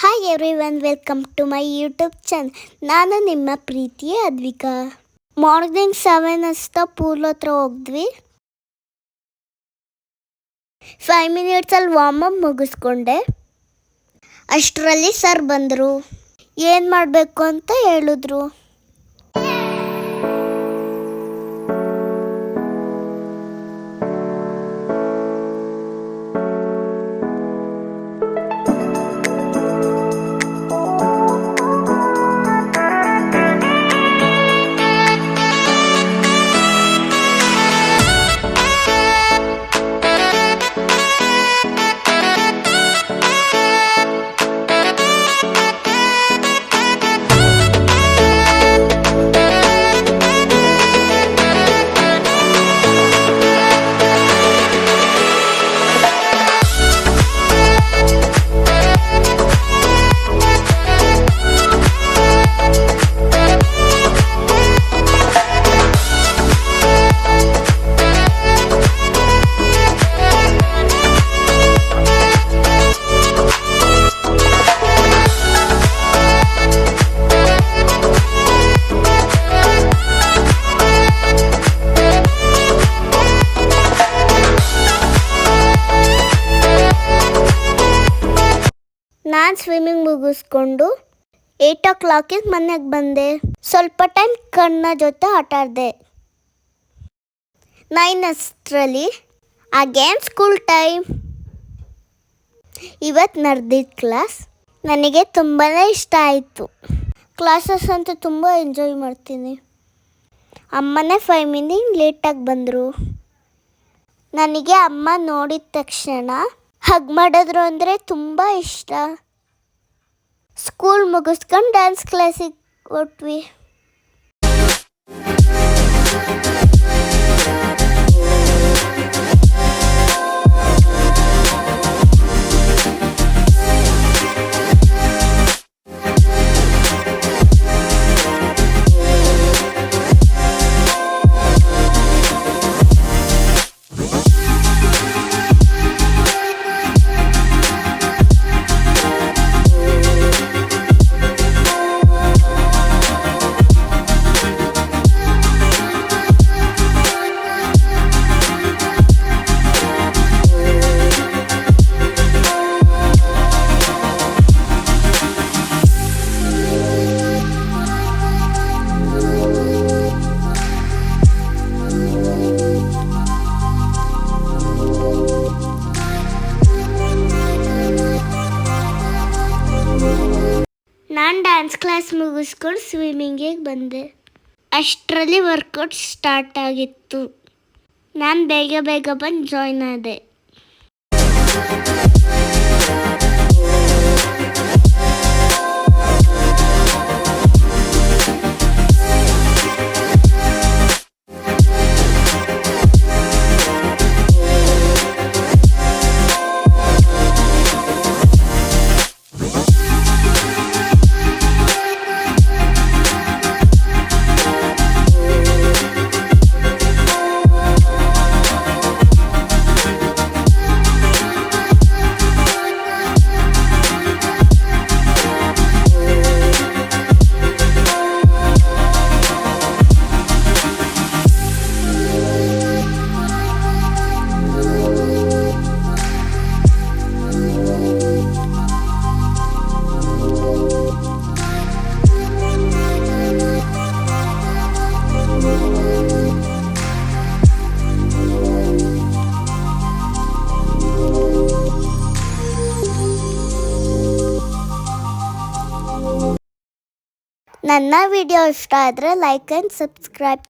Hi everyone welcome to my YouTube channel ನಾನು ನಿಮ್ಮ ಪ್ರೀತಿಯ ಅದ್ವಿಕಾ. ಮಾರ್ನಿಂಗ್ ಸೆವೆನ್ ಅಷ್ಟ ಪೂಲ್ ಹತ್ರ ಹೋಗಿದ್ವಿ. ಫೈವ್ ಮಿನಿಟ್ಸಲ್ಲಿ ಅಪ್ ಮುಗಿಸ್ಕೊಂಡೆ. ಅಷ್ಟರಲ್ಲಿ ಸರ್ ಬಂದರು. ಏನು ಮಾಡಬೇಕು ಅಂತ ಹೇಳಿದ್ರು. ನಾನು ಸ್ವಿಮ್ಮಿಂಗ್ ಮುಗಿಸ್ಕೊಂಡು ಏಯ್ಟ್ ಓ ಕ್ಲಾಕಿಗೆ ಮನೆಗೆ ಬಂದೆ. ಸ್ವಲ್ಪ ಟೈಮ್ ಕಣ್ಣ ಜೊತೆ ಆಟ ಆಡಿದೆ. ನೈನ್ ಅಷ್ಟರಲ್ಲಿ ಅಗೇನ್ ಸ್ಕೂಲ್ ಟೈಮ್ ಇವತ್ತು ನಡೆದಿದ್ದ ಕ್ಲಾಸ್ ನನಗೆ ತುಂಬಾ ಇಷ್ಟ ಆಯಿತು. ಕ್ಲಾಸಸ್ ಅಂತೂ ತುಂಬ ಎಂಜಾಯ್ ಮಾಡ್ತೀನಿ. ಅಮ್ಮನೇ ಫೈವ್ ಮಿನಿಂಗ್ ಲೇಟಾಗಿ ಬಂದರು. ನನಗೆ ಅಮ್ಮ ನೋಡಿದ ತಕ್ಷಣ ಹಗ್ ಮಾಡಿದ್ರು ಅಂದರೆ ತುಂಬ ಇಷ್ಟ. ಸ್ಕೂಲ್ ಮುಗಿಸ್ಕೊಂಡು ಡ್ಯಾನ್ಸ್ ಕ್ಲಾಸಿಗೆ ಕೊಟ್ವಿ ನಾನು ಡ್ಯಾನ್ಸ್ ಕ್ಲಾಸ್ ಮುಗಿಸ್ಕೊಂಡು ಸ್ವಿಮ್ಮಿಂಗಿಗೆ ಬಂದೆ. ಅಷ್ಟರಲ್ಲಿ ವರ್ಕೌಟ್ ಸ್ಟಾರ್ಟ್ ಆಗಿತ್ತು. ನಾನು ಬೇಗ ಬೇಗ ಬಂದು ಜಾಯ್ನ್ ಆದೆ. ನನ್ನ ವಿಡಿಯೋ ಇಷ್ಟ ಆದರೆ ಲೈಕ್ ಆ್ಯಂಡ್ ಸಬ್ಸ್ಕ್ರೈಬ್